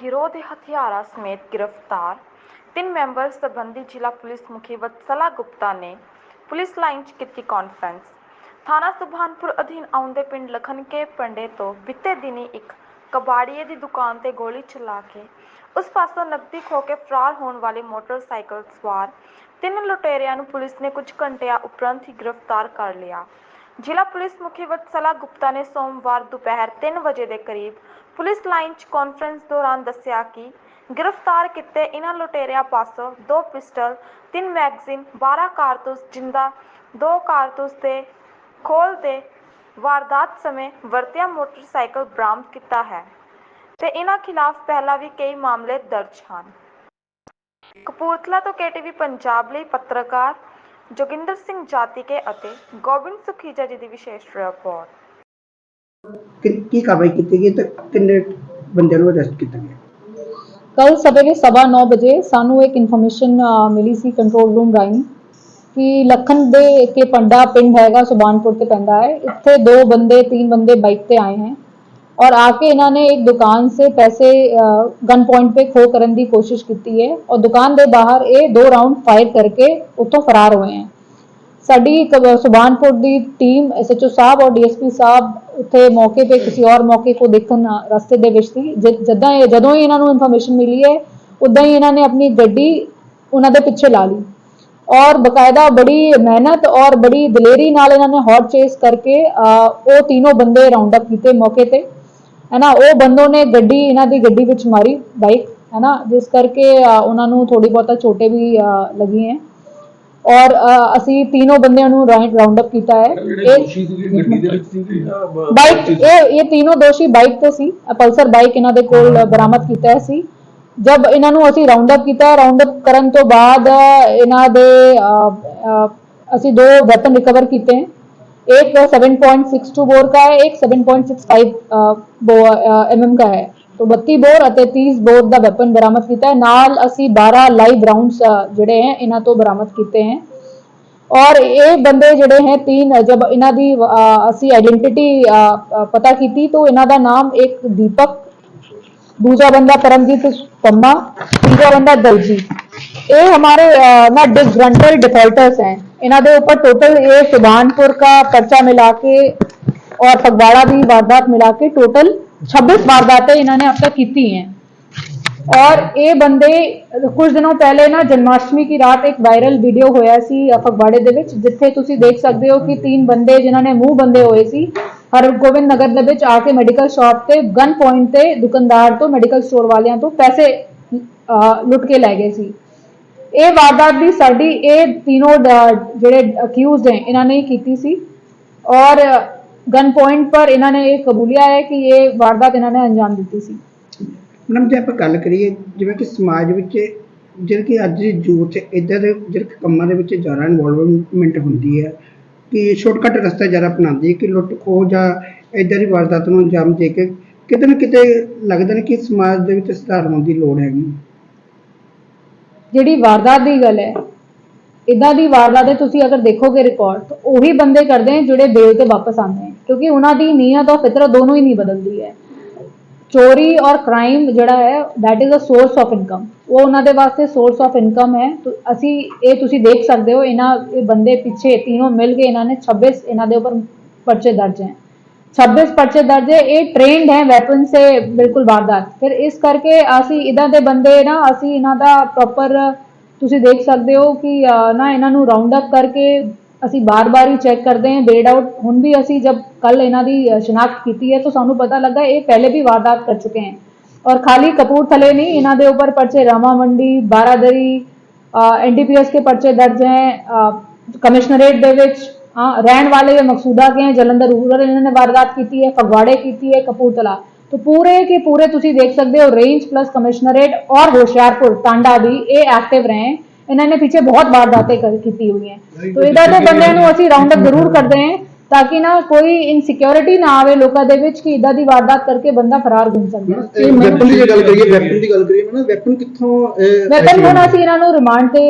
ਗਿਰੋਹ ਦੇ ਹਥਿਆਰਾਂ ਸਮੇਤ ਗ੍ਰਿਫਤਾਰ। ਤਿੰਨ ਮੈਂਬਰ ਸੰਬੰਧੀ ਜ਼ਿਲ੍ਹਾ ਪੁਲਿਸ ਮੁਖੀ ਵਤਸਲਾ ਗੁਪਤਾ ਨੇ ਪੁਲਿਸ ਲਾਈਨ 'ਚ ਕੀਤੀ ਕਾਨਫਰੰਸ ਥਾਣਾ ਸੁਭਾਨਪੁਰ ਅਧੀਨ ਆਉਂਦੇ ਪਿੰਡ ਲਖਨਕੇ ਪੰਡੇ ਤੋਂ ਬੀਤੇ ਦਿਨੀ ਇੱਕ ਕਬਾੜੀਏ ਦੀ ਦੁਕਾਨ ਤੇ ਗੋਲੀ ਚਲਾ ਕੇ ਉਸ ਪਾਸੋਂ ਨਕਦੀ ਖੋ ਕੇ ਫਰਾਰ ਹੋਣ ਵਾਲੇ ਮੋਟਰਸਾਈਕਲ ਸਵਾਰ ਤਿੰਨ ਲੁਟੇਰਿਆਂ ਨੂੰ ਪੁਲਿਸ ਨੇ ਕੁਝ ਘੰਟਿਆਂ ਉਪਰੰਤ ਹੀ ਗ੍ਰਿਫਤਾਰ ਕਰ ਲਿਆ। ਜ਼ਿਲ੍ਹਾ ਪੁਲਿਸ ਮੁਖੀ ਵਤਸਲਾ ਗੁਪਤਾ ਨੇ ਸੋਮਵਾਰ ਦੁਪਹਿਰ 3 ਵਜੇ ਦੇ ਕਰੀਬ ਪੁਲਿਸ ਲਾਈਨ 'ਚ ਕਾਨਫਰੰਸ ਦੌਰਾਨ ਦੱਸਿਆ ਕਿ ਗ੍ਰਿਫਤਾਰ ਕੀਤੇ ਇਨ੍ਹਾਂ ਲੁਟੇਰਿਆਂ ਪਾਸੋਂ ਦੋ ਪਿਸਟਲ, ਤਿੰਨ ਮੈਗਜ਼ੀਨ, 12 ਕਾਰਤੂਸ ਜਿੰਦਾ, ਦੋ ਕਾਰਤੂਸ ਤੇ ਖੋਲ ਤੇ ਵਾਰਦਾਤ ਸਮੇਂ ਵਰਤਿਆ ਮੋਟਰਸਾਈਕਲ ਬਰਾਮਦ ਕੀਤਾ ਹੈ ਤੇ ਇਨ੍ਹਾਂ ਖਿਲਾਫ ਪਹਿਲਾਂ ਵੀ ਕਈ ਮਾਮਲੇ ਦਰਜ ਹਨ। ਕਪੂਰਥਲਾ ਤੋਂ ਕੇਟੀਵੀ ਪੰਜਾਬ ਲਈ ਪੱਤਰਕਾਰ ਜੋਗਿੰਦਰ ਸਿੰਘ ਜਾਤੀਕੇ ਅਤੇ ਗੋਬਿੰਦ ਸੁਖੀਜਾ ਜੀ ਦੀ ਵਿਸ਼ੇਸ਼ ਰਿਪੋਰਟ ਕਿ- ਕੀ ਕਾਰਵਾਈ ਕੀਤੀ ਗਈ ਤੇ ਕਿੰਨੇ ਬੰਦਿਆਂ ਨੂੰ ਅਰੈਸਟ ਕੀਤਾ ਗਿਆ? ਕੱਲ ਸਵੇਰੇ 9:30 ਵਜੇ ਸਾਨੂੰ ਇੱਕ ਇਨਫੋਰਮੇਸ਼ਨ ਮਿਲੀ ਸੀ ਕੰਟਰੋਲ ਰੂਮ ਰਾਹੀਂ ਕਿ ਲਖਨ ਦੇ ਕੇ ਪੰਡਾ ਪਿੰਡ ਹੈਗਾ ਸੁਬਾਨਪੁਰ ਤੇ ਪੈਂਦਾ ਹੈ। ਇੱਥੇ ਦੋ ਬੰਦੇ ਤਿੰਨ ਬੰਦੇ ਬਾਈਕ ਤੇ ਆਏ ਹਨ और आके इन्होंने एक दुकान से पैसे गन पॉइंट पे खो करने की कोशिश की है और दुकान के बाहर ये दो राउंड फायर करके उत्तों फरार हुए हैं ਸਾਡੀ ਕ- ਸੁਬਾਨਪੁਰ ਦੀ ਟੀਮ ਐਸਐਚਓ ਸਾਹਿਬ ਔਰ ਡੀਐਸਪੀ ਸਾਹਿਬ ਉੱਥੇ ਮੌਕੇ ਤੇ ਕਿਸੇ ਔਰ ਮੌਕੇ ਕੋ ਦੇਖਣ ਰਸਤੇ ਦੇ ਵਿੱਚ ਸੀ ਜ- ਜਦਾਂ ਇਹ ਜਦੋਂ ਹੀ ਇਹਨਾਂ ਨੂੰ ਇਨਫੋਰਮੇਸ਼ਨ ਮਿਲੀ ਹੈ ਉਦਾਂ ਹੀ ਇਹਨਾਂ ਨੇ ਆਪਣੀ ਗੱਡੀ ਉਹਨਾਂ ਦੇ ਪਿੱਛੇ ਲਾ ਲਈ ਔਰ ਬਕਾਇਦਾ ਬੜੀ ਮਿਹਨਤ ਔਰ ਬੜੀ ਦਲੇਰੀ ਨਾਲ ਇਹਨਾਂ ਨੇ ਹੌਟ ਚੇਸ ਕਰਕੇ ਅਹ, ਉਹ ਤਿੰਨੋਂ ਬੰਦੇ ਰਾਉਂਡ ਅਪ ਕੀਤੇ ਮੌਕੇ ਤੇ ਹੈ ਨਾ ਉਹ ਬੰਦੋਂ ਨੇ ਗੱਡੀ ਇਹਨਾਂ ਦੀ ਗੱਡੀ ਵਿੱਚ ਮਾਰੀ ਬਾਈਕ ਹੈ ਨਾ ਜਿਸ ਕਰਕੇ ਉਹਨਾਂ ਨੂੰ ਥੋੜੀ ਬਹੁਤਾ ਚੋਟੇ ਵੀ ਲੱਗੀ ਹੈ। ਔਰ ਅਸੀਂ ਤਿੰਨੋਂ ਬੰਦਿਆਂ ਨੂੰ ਰਾਉਂਡ ਅਪ ਕੀਤਾ ਹੈ। ਇਹ ਬਾਈਕ ਇਹ ਇਹ ਤਿੰਨੋਂ ਦੋਸ਼ੀ ਬਾਈਕ ਤੇ ਸੀ। ਪਲਸਰ ਬਾਈਕ ਇਹਨਾਂ ਦੇ ਕੋਲ ਬਰਾਮਦ ਕੀਤਾ ਹੈ ਸੀ। ਜਦ ਇਹਨਾਂ ਨੂੰ ਅਸੀਂ ਰਾਉਂਡ ਅਪ ਕੀਤਾ ਰਾਉਂਡ ਅਪ ਕਰਨ ਤੋਂ ਬਾਅਦ ਇਹਨਾਂ ਦੇ ਅਸੀਂ ਦੋ ਵੈਪਨ ਰਿਕਵਰ ਕੀਤੇ हैं एक 7.62 बोर का है, एक 7.65 point six five M M का है। तो बत्ती बोर अते 30 बोर का वेपन बरामद किया है। नाल असी 12 लाइव राउंड जड़े हैं, इन्हों तो बरामद किए हैं। और ये बंदे जोड़े हैं, तीन, जब इन की असी आइडेंटिटी पता की तो इन्ह का नाम एक दीपक दूसरा बंदा परमजीत पम्मा तीसरा बंदा दलजीत। ये हमारे ना डिफरेंटल डिफॉल्टर्स हैं। इन्हों के ऊपर टोटल ये सुबानपुर का पर्चा मिला के और फगवाड़ा भी वारदात मिला के टोटल 26 वारदातें इन्होंने अब तक की हैं और ये बंदे कुछ ਦਿਨੋਂ ਪਹਿਲੇ ਨਾ ਜਨਮਾਸ਼ਟਮੀ ਦੀ ਰਾਤ ਇੱਕ ਵਾਇਰਲ ਵੀਡੀਓ ਹੋਇਆ ਸੀ ਅ, ਫਗਵਾੜੇ ਦੇ ਵਿੱਚ ਜਿੱਥੇ ਤੁਸੀਂ ਦੇਖ ਸਕਦੇ ਹੋ ਕਿ ਤਿੰਨ ਬੰਦੇ ਜਿਨ੍ਹਾਂ ਨੇ ਮੂੰਹ ਬੰਦੇ ਹੋਏ ਸੀ ਹਰਗੋਬਿੰਦ ਨਗਰ ਦੇ ਵਿੱਚ ਆ ਕੇ ਮੈਡੀਕਲ ਸ਼ਾਪ ਤੇ ਗਨ ਪੁਆਇੰਟ ਤੇ ਦੁਕਾਨਦਾਰ ਤੋਂ ਮੈਡੀਕਲ ਸਟੋਰ ਵਾਲਿਆਂ ਤੋਂ ਪੈਸੇ ਅ, ਲੁੱਟ ਕੇ ਲੈ ਗਏ ਸੀ ਇਹ ਵਾਰਦਾਤ ਵੀ ਸਾਡੀ ਇਹ ਤਿੰਨੋਂ ਜਿਹੜੇ ਅਕਿਊਜ਼ਡ ਹੈ ਇਹਨਾਂ ਨੇ ਕੀਤੀ ਸੀ। ਔਰ ਗਨ ਪੁਆਇੰਟ ਪਰ ਇਹਨਾਂ ਨੇ ਇਹ ਕਬੂਲਿਆ ਹੈ ਕਿ ਇਹ ਵਾਰਦਾਤ ਇਹਨਾਂ ਨੇ ਅੰਜਾਮ ਦਿੱਤੀ ਸੀ। ਮੈਡਮ, ਜੇ ਆਪਾਂ ਗੱਲ ਕਰੀਏ, ਜਿਵੇਂ ਕਿ ਸਮਾਜ ਵਿੱਚ ਜਿਹੜਾ ਕਿ ਅੱਜ ਦੀ ਯੂਥ ਇਦਾਂ ਦੇ ਜਿਹੜੇ ਕੰਮਾਂ ਦੇ ਵਿੱਚ ਜ਼ਿਆਦਾ ਇਨਵੋਲਵਮੈਂਟ ਹੁੰਦੀ ਹੈ ਕਿ ਸ਼ਾਰਟਕਟ ਰਸਤਾ ਜ਼ਿਆਦਾ ਅਪਣਾਉਂਦੀ ਹੈ ਕਿ ਲੁੱਟ ਖੋਹ ਜਾਂ ਇਦਾਂ ਦੀ ਵਾਰਦਾਤ ਨੂੰ ਅੰਜਾਮ ਦੇ ਕੇ ਕਿਤੇ ਨਾ ਕਿਤੇ ਲੱਗਦਾ ਨੇ ਕਿ ਸਮਾਜ ਦੇ ਵਿੱਚ ਸੁਧਾਰ ਹੋਣ ਦੀ ਲੋੜ ਹੈਗੀ। ਜਿਹੜੀ ਵਾਰਦਾਤ ਦੀ ਗੱਲ ਹੈ ਇਦਾਂ ਦੀ ਵਾਰਦਾਤ ਹੈ, ਤੁਸੀਂ ਅਗਰ ਦੇਖੋਗੇ ਰਿਕਾਰਡ ਤਾਂ ਉਹੀ ਬੰਦੇ ਕਰਦੇ ਹੈ ਜਿਹੜੇ ਬੇਲ ਤੇ ਵਾਪਸ ਆਉਂਦੇ ਹੈ ਕਿਉਂਕਿ ਉਹਨਾਂ ਦੀ ਨੀਅਤ ਔਰ ਫਿਤਰਤ ਦੋਨੋਂ ਹੀ ਨਹੀਂ ਬਦਲਦੀ ਹੈ। ਚੋਰੀ ਔਰ ਕ੍ਰਾਈਮ ਜਿਹੜਾ ਹੈ, that is a source of income ਉਹ ਉਹਨਾਂ ਦੇ ਵਾਸਤੇ ਸੋਰਸ ਆਫ ਇਨਕਮ ਹੈ ਅਸੀਂ ਇਹ ਤੁਸੀਂ ਦੇਖ ਸਕਦੇ ਹੋ, ਇਹਨਾਂ ਇਹ ਬੰਦੇ ਪਿੱਛੇ ਤਿੰਨੋਂ ਮਿਲ ਕੇ ਇਹਨਾਂ ਨੇ 26 ਇਹਨਾਂ ਦੇ ਉੱਪਰ ਪਰਚੇ ਦਰਜ ਹੈ। 26 ਪਰਚੇ ਦਰਜ ਹੈ ਇਹ ਟ੍ਰੇਨਡ ਹੈ ਵੈਪਨ ਸੇ ਬਿਲਕੁਲ ਵਾਰਦਾਤ ਫਿਰ ਇਸ ਕਰਕੇ ਅਸੀਂ ਇਦਾਂ ਦੇ ਬੰਦੇ ਨਾ ਅਸੀਂ ਇਹਨਾਂ ਦਾ ਪ੍ਰੋਪਰ ਤੁਸੀਂ ਦੇਖ ਸਕਦੇ ਹੋ ਕਿ ਅਹ, ਨਾ ਇਹਨਾਂ ਨੂੰ ਰਾਉਂਡ ਅਪ ਕਰਕੇ ਅਸੀਂ ਬਾਰ-ਬਾਰ ਹੀ ਚੈੱਕ ਕਰਦੇ ਹਾਂ ਬੇਡ ਆਊਟ ਹੁਣ ਵੀ ਅਸੀਂ ਜਦ ਕੱਲ ਇਹਨਾਂ ਦੀ ਅਹ, ਸ਼ਨਾਖਤ ਕੀਤੀ ਹੈ ਤਾਂ ਸਾਨੂੰ ਪਤਾ ਲੱਗਾ ਇਹ ਪਹਿਲੇ ਵੀ ਵਾਰਦਾਤ ਕਰ ਚੁੱਕੇ हैं और खाली कपूरथले नहीं ਇਹਨਾਂ ਦੇ ਉੱਪਰ ਪਰਚੇ ਰਾਮਾ ਮੰਡੀ ਬਾਰਾਦਰੀ ਐਨਡੀਪੀਐਸ के पर्चे दर्ज हैं ਕਮਿਸ਼ਨਰੇਟ हाँ रहने वाले ये मकसूदा के हैं ਜਲੰਧਰ ਰੂਰਲ ਇਹਨਾਂ ਨੇ ਵਾਰਦਾਤ ਕੀਤੀ ਹੈ ਫਗਵਾੜੇ ਕੀਤੀ ਹੈ ਕਪੂਰਥਲਾ। ਤੋ ਪੂਰੇ ਕੇ ਪੂਰੇ ਤੁਸੀਂ ਦੇਖ ਸਕਦੇ ਹੋ ਰੇਂਜ ਪਲਸ ਕਮਿਸ਼ਨਰੇਟ ਔਰ ਹੋਸ਼ਿਆਰਪੁਰ ਟਾਂਡਾ ਵੀ ਇਹ ਐਕਟਿਵ ਰਹੇ ਹਨ ਇਹਨਾਂ ਨੇ ਪਿੱਛੇ ਬਹੁਤ ਵਾਰਦਾਤਾਂ ਕੀਤੀ ਹੋਈ ਹੈ। ਤੋ ਇਹਦਾ ਤੇ ਬੰਦਿਆਂ ਨੂੰ ਅਸੀਂ ਰਾਉਂਡ ਅਪ ਜ਼ਰੂਰ ਕਰਦੇ ਹਾਂ ਤਾਂ ਕਿ ਨਾ ਕੋਈ ਇਨਸਿਕਿਉਰਿਟੀ ਨਾ ਆਵੇ ਲੋਕਾਂ ਦੇ ਵਿੱਚ ਕਿ ਇਦਾਂ ਦੀ ਵਾਰਦਾਤ ਕਰਕੇ ਬੰਦਾ ਫਰਾਰ ਘੁੰਮ ਸਕਦਾ ਇਹ ਵੈਪਨ ਦੀ ਗੱਲ ਕਰੀਏ ਵੈਪਨ ਦੀ ਗੱਲ ਕਰੀਏ ਨਾ ਵੈਪਨ ਕਿੱਥੋਂ ਵੈਪਨ ਹੁਣ ਅਸੀਂ ਇਹਨਾਂ ਨੂੰ ਰਿਮਾਂਡ ਤੇ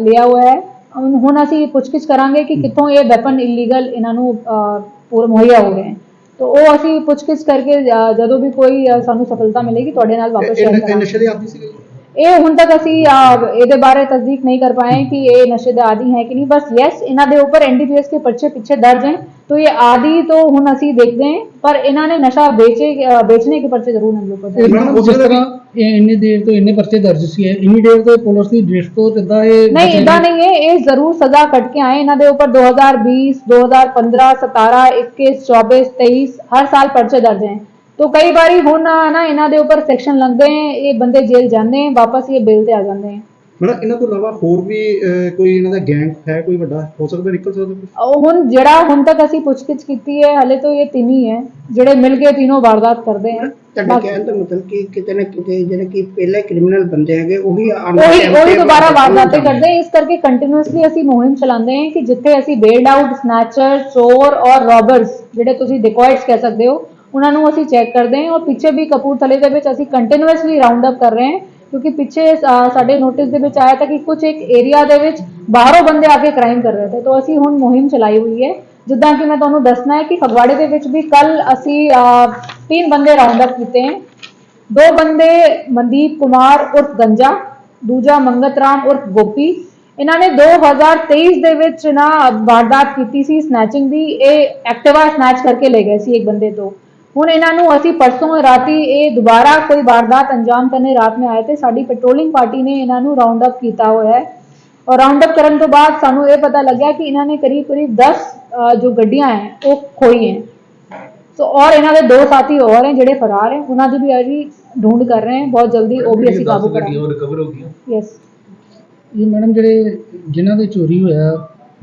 ਲਿਆ ਹੋਇਆ ਹੁਣ ਹੁਣ ਅਸੀਂ ਪੁੱਛਗਿੱਛ ਕਰਾਂਗੇ ਕਿ ਕਿੱਥੋਂ ਇਹ ਵੈਪਨ ਇਲੀਗਲ ਇਹਨਾਂ ਨੂੰ ਅ, ਪੂਰ ਮੁਹੱਈਆ ਹੋ ਰਹੇ ਹਨ ਤੋ ਉਹ ਅਸੀਂ ਪੁੱਛਗਿੱਛ ਕਰਕੇ ਅ, ਜਦੋਂ ਵੀ ਕੋਈ ਅ, ਸਾਨੂੰ ਸਫਲਤਾ ਮਿਲੇਗੀ ਤੁਹਾਡੇ ਨਾਲ ਵਾਪਸ ਸ਼ੇਅਰ ਇਹ ਕਰਾਂਗੇ ਨਸ਼ੇ ਦੇ ਆਦੀ ਸੀਗੇ ਜੀ? ਇਹ ਹੁਣ ਤੱਕ ਅਸੀਂ ਅ, ਇਹਦੇ ਬਾਰੇ ਤਸਦੀਕ ਨਹੀਂ ਕਰ ਪਾਏ ਕਿ ਇਹ ਨਸ਼ੇ ਦੇ ਆਦੀ ਹੈ ਕਿ ਨਹੀਂ ਬਸ ਯੈਸ ਇਹਨਾਂ ਦੇ ਉੱਪਰ ਐਨਡੀਪੀਐਸ के पर्चे पीछे दर्ज हैं तो ये आदि तो ਹੁਣ ਅਸੀਂ ਦੇਖਦੇ हैं पर इन्होंने नशा बेचे अ, बेचने के पर्चे जरूर हम लोग को ਇਹ ਇੰਨੇ ਦੇਰ ਤੋਂ ਇੰਨੇ ਪਰਚੇ ਦਰਜ ਸੀ ਇੰਨੀ ਦੇਰ ਤੋਂ ਪੁਲਿਸ ਦੀ ਦ੍ਰਿਸ਼ਟ ਤੋਂ ਇਹ ਨਹੀਂ ਇਦਾਂ ਨਹੀਂ ਹੈ ਇਹ ਜ਼ਰੂਰ ਸਜ਼ਾ ਕੱਟ ਕੇ ਆਏ ਇਹਨਾਂ ਦੇ ਉੱਪਰ 2020 2015 17 21 24 23 ਹਰ ਸਾਲ ਪਰਚੇ ਦਰਜ ਹੈ। ਤੋ ਕਈ ਵਾਰੀ ਹੁਣ ਨਾ ਇਹਨਾਂ ਦੇ ਉੱਪਰ ਸੈਕਸ਼ਨ ਲੰਘਦੇ ਇਹ ਬੰਦੇ ਜੇਲ੍ਹ ਜਾਂਦੇ ਵਾਪਸ ਇਹ ਬੇਲ ਤੇ ਆ ਜਾਂਦੇ ਮੈਡਮ ਇਹਨਾਂ ਤੋਂ ਇਲਾਵਾ ਹੋਰ ਵੀ ਅਹ, ਕੋਈ ਇਹਨਾਂ ਦਾ ਗੈਂਗ ਹੈ ਕੋਈ ਵੱਡਾ? ਹੋ ਸਕਦਾ ਨਿਕਲ ਸਕਦਾ ਕੁਛ? ਉਹ ਹੁਣ ਜਿਹੜਾ ਹੁਣ ਤੱਕ ਅਸੀਂ ਪੁੱਛਗਿੱਛ ਕੀਤੀ ਹੈ ਹਲੇ ਤੋਂ ਇਹ ਤਿੰਨ ਹੀ ਹੈ ਜਿਹੜੇ ਮਿਲ ਕੇ ਤਿੰਨੋਂ ਵਾਰਦਾਤ ਕਰਦੇ ਹੈ। ਤੁਹਾਡੇ ਬਾਕੀ- ਕਹਿਣ ਦਾ ਮਤਲਬ ਕਿ ਕਿਤੇ ਨਾ ਕਿਤੇ ਜਿਹੜੇ ਕਿ ਪਹਿਲੇ ਕ੍ਰਿਮੀਨਲ ਬੰਦੇ ਹੈਗੇ ਉਹੀ ਆਉਣ ਉਹੀ time ਉਹੀ ਤੇ ਦੁਬਾਰਾ ਵਾਰਦਾਤ ਕਰਦੇ ਇਸ ਕਰਕੇ ਕੰਟੀਨਿਊਸਲੀ ਅਸੀਂ ਮੁਹਿੰਮ ਚਲਾਉਂਦੇ ਹਾਂ ਕਿ ਜਿੱਥੇ ਅਸੀਂ ਬੇਲਡ ਆਊਟ ਸਨੈਚਰ ਚੋਰ ਔਰ ਰੋਬਰਸ ਜਿਹੜੇ ਤੁਸੀਂ ਡਿਕੋਇਟਸ ਕਹਿ ਸਕਦੇ ਹੋ ਉਹਨਾਂ ਨੂੰ ਅਸੀਂ ਚੈੱਕ ਕਰਦੇ ਹਾਂ। ਔਰ ਪਿੱਛੇ ਵੀ ਕਪੂਰਥਲੇ ਦੇ ਵਿੱਚ ਅਸੀਂ ਕੰਟੀਨਿਊਸਲੀ ਰਾਉਂਡ ਅਪ ਕਰ ਰਹੇ ਹਾਂ ਕਿਉਂਕਿ ਪਿੱਛੇ ਸਾਡੇ ਨੋਟਿਸ ਦੇ ਵਿੱਚ ਆਇਆ ਤਾਂ ਕਿ ਕੁਝ ਇੱਕ ਏਰੀਆ ਦੇ ਵਿੱਚ ਬਾਹਰੋਂ ਬੰਦੇ ਆ ਕੇ ਕ੍ਰਾਈਮ ਕਰ ਰਹੇ ਥੇ ਤਾਂ ਅਸੀਂ ਹੁਣ ਮੁਹਿੰਮ ਚਲਾਈ ਹੋਈ ਹੈ। ਜਿੱਦਾਂ ਕਿ ਮੈਂ ਤੁਹਾਨੂੰ ਦੱਸਣਾ ਹੈ ਕਿ ਫਗਵਾੜੇ ਦੇ ਵਿੱਚ ਵੀ ਕੱਲ ਅਸੀਂ ਤਿੰਨ ਬੰਦੇ ਰਾਉਂਡ ਅਪ ਕੀਤੇ ਹੈ। ਦੋ ਬੰਦੇ ਮਨਦੀਪ ਕੁਮਾਰ ਉਰਫ ਗੰਜਾ, ਦੂਜਾ ਮੰਗਤ ਰਾਮ ਉਰਫ ਗੋਪੀ। ਇਹਨਾਂ ਨੇ 2023 ਦੇ ਵਿੱਚ ਨਾ ਵਾਰਦਾਤ ਕੀਤੀ ਸੀ ਸਨੈਚਿੰਗ ਦੀ। ਇਹ ਐਕਟਿਵਾ ਸਨੈਚ ਕਰਕੇ ਲੈ ਗਏ ਸੀ ਇੱਕ ਬੰਦੇ ਤੋਂ। ਹੁਣ ਇਹਨਾਂ ਨੂੰ ਅਸੀਂ ਪਰਸੋਂ ਰਾਤੀ ਇਹ ਦੁਬਾਰਾ ਕੋਈ ਵਾਰਦਾਤ ਅੰਜਾਮ ਕਰਨੇ ਰਾਤ ਨੂੰ ਆਏ ਤੇ ਸਾਡੀ ਪੈਟਰੋਲਿੰਗ ਪਾਰਟੀ ਨੇ ਇਹਨਾਂ ਨੂੰ ਰਾਉਂਡ ਅਪ ਕੀਤਾ ਹੋਇਆ ਹੈ। ਔਰ ਰਾਉਂਡ ਅਪ ਕਰਨ ਤੋਂ ਬਾਅਦ ਸਾਨੂੰ ਇਹ ਪਤਾ ਲੱਗਿਆ ਕਿ ਇਹਨਾਂ ਨੇ ਕਰੀਬ ਕਰੀਬ 10 ਅ, ਜੋ ਗੱਡੀਆਂ ਹੈ ਉਹ ਖੋਈ ਹੈ। ਸੋ ਔਰ ਇਹਨਾਂ ਦੇ ਦੋ ਸਾਥੀ ਹੋਰ ਹੈ ਜਿਹੜੇ ਫਰਾਰ ਹੈ। ਉਹਨਾਂ ਦੀ ਵੀ ਅਸੀਂ ਢੂੰਡ ਕਰ ਰਹੇ ਹਾਂ। ਬਹੁਤ ਜਲਦੀ ਉਹ ਵੀ ਅਸੀਂ ਕਾਬੂ ਕਰਾਂਗੇ। ਰਿਕਵਰ ਹੋ ਗਈਆਂ। ਯੈਸ ਇਹ ਮੈਡਮ ਜਿਹੜੇ ਜਿਨ੍ਹਾਂ ਦੇ ਚੋਰੀ ਹੋਇਆ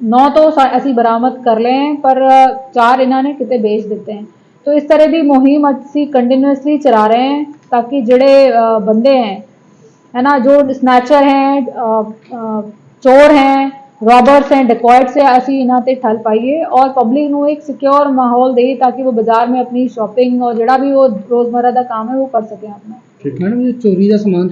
नौ तो ऐसी बरामद कर ले हैं पर चार इन्होंने कितने बेच देते हैं तो इस तरह की मुहिम असी कंटिन्यूसली चला रहे हैं ताकि जड़े बंदे हैं है ना जो स्नैचर हैं ਚੋਰ ਹੈ ਰੌਬਰਸ ਹੈ ਡਕੋਇਟਸ ਹੈ, ਅਸੀਂ ਇਹਨਾਂ ਤੇ ਠੱਲ ਪਾਈਏ ਔਰ ਪਬਲਿਕ ਨੂੰ ਇੱਕ ਸਿਕਿਉਰ ਮਾਹੌਲ ਦੇਈਏ ਤਾਂ ਕਿ ਉਹ ਬਾਜ਼ਾਰ ਮੇਂ ਆਪਣੀ ਸ਼ਾਪਿੰਗ ਔਰ ਜਿਹੜਾ ਵੀ ਉਹ ਰੋਜ਼ਮਰਰਾ ਦਾ ਕੰਮ ਹੈ ਉਹ ਕਰ ਸਕੇ ਆਪਣਾ। ਠੀਕ ਮੈਡਮ ਇਹ ਚੋਰੀ ਦਾ ਸਮਾਨ